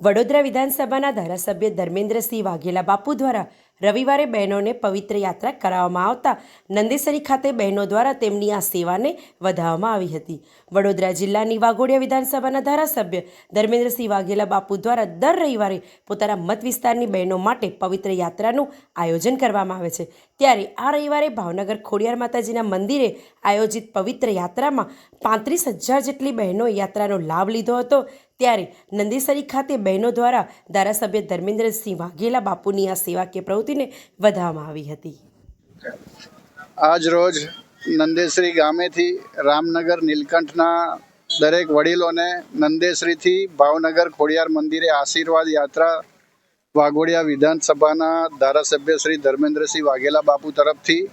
વડોદરા વિધાનસભાના ધારાસભ્ય ધર્મેન્દ્રસિંહ વાઘેલા બાપુ દ્વારા રવિવારે બહેનોને પવિત્ર યાત્રા કરાવવામાં આવતા નંદેસરી ખાતે બહેનો દ્વારા તેમની આ સેવાને વધાવવામાં આવી હતી. વડોદરા જિલ્લાની વાઘોડિયા વિધાનસભાના ધારાસભ્ય ધર્મેન્દ્રસિંહ વાઘેલા બાપુ દ્વારા દર રવિવારે પોતાના મત વિસ્તારની બહેનો માટે પવિત્ર યાત્રાનું આયોજન કરવામાં આવે છે. ત્યારે આ રવિવારે ભાવનગર ખોડિયાર માતાજીના મંદિરે આયોજિત પવિત્ર યાત્રામાં પાંત્રીસ હજાર જેટલી બહેનોએ યાત્રાનો લાભ લીધો હતો. ત્યારે નંદેસરી ખાતે બહેનો દ્વારા ધારાસભ્ય ધર્મેન્દ્રસિંહ વાઘેલા બાપુની આ સેવાકીય પ્રવૃત્તિને વધાવવામાં આવી હતી. આજ રોજ નંદેશ્રી ગામેથી રામનગર નીલકંઠના દરેક વડીલોને નંદેશ્રીથી ભાવનગર ખોડિયાર મંદિરે આશીર્વાદ યાત્રા વાઘોડિયા વિધાનસભાના ધારાસભ્ય શ્રી ધર્મેન્દ્રસિંહ વાઘેલા બાપુ તરફથી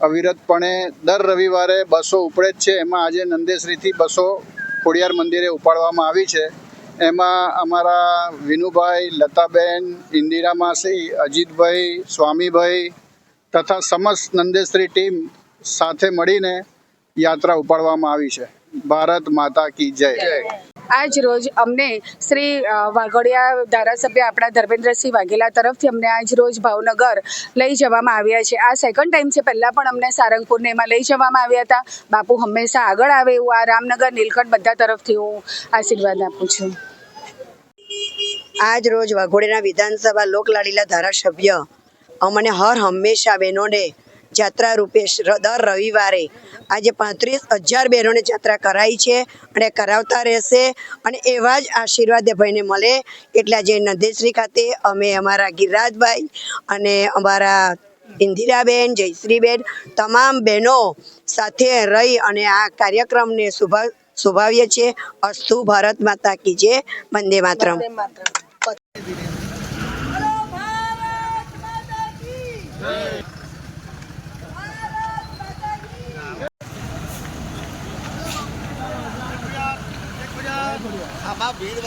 અવિરતપણે દર રવિવારે બસો ઉપડે જ છે. એમાં આજે નંદેશ્રીથી બસો ખોડિયાર મંદિરે ઉપાડવામાં આવી છે. એમાં અમારા વિનુભાઈ, લતાબેન, ઇન્દિરા માસી, અજીતભાઈ, સ્વામીભાઈ તથા સમસ્ત નંદેશ્રી ટીમ સાથે મળીને યાત્રા ઉપાડવામાં આવી છે. ભારત માતા કી જય. આજ રોજ અમને શ્રી વાઘોડિયા ધારાસભ્ય આપણા ધર્મેન્દ્રસિંહ વાઘેલા તરફથી અમને આજ રોજ ભાવનગર લઈ જવામાં આવ્યા છે. આ સેકન્ડ ટાઈમ છે. પહેલાં પણ અમને સારંગપુરને એમાં લઈ જવામાં આવ્યા હતા. બાપુ હંમેશા આગળ આવે એવું આ રામનગર, નીલકંઠ બધા તરફથી હું આશીર્વાદ આપું છું. આજ રોજ વાઘોડિયાના વિધાનસભા લોકલાડીલા ધારાસભ્ય અમને હર હંમેશા બહેનોને જાત્રા રૂપે દર રવિવારે આજે પાંત્રીસ હજાર બહેનોને જાત્રા કરાઈ છે અને કરાવતા રહેશે અને એવા જ આશીર્વાદ ભાઈને મળે એટલે આજે નંદેશ્રી ખાતે અમે અમારા ગિરરાજભાઈ અને અમારા ઇન્દિરાબેન, જયશ્રીબેન તમામ બહેનો સાથે રહી અને આ કાર્યક્રમને શુભા શુભાવીએ છીએ અસ્તુ ભારત માતા કી જે વંદે માતરમ. 他妈逼的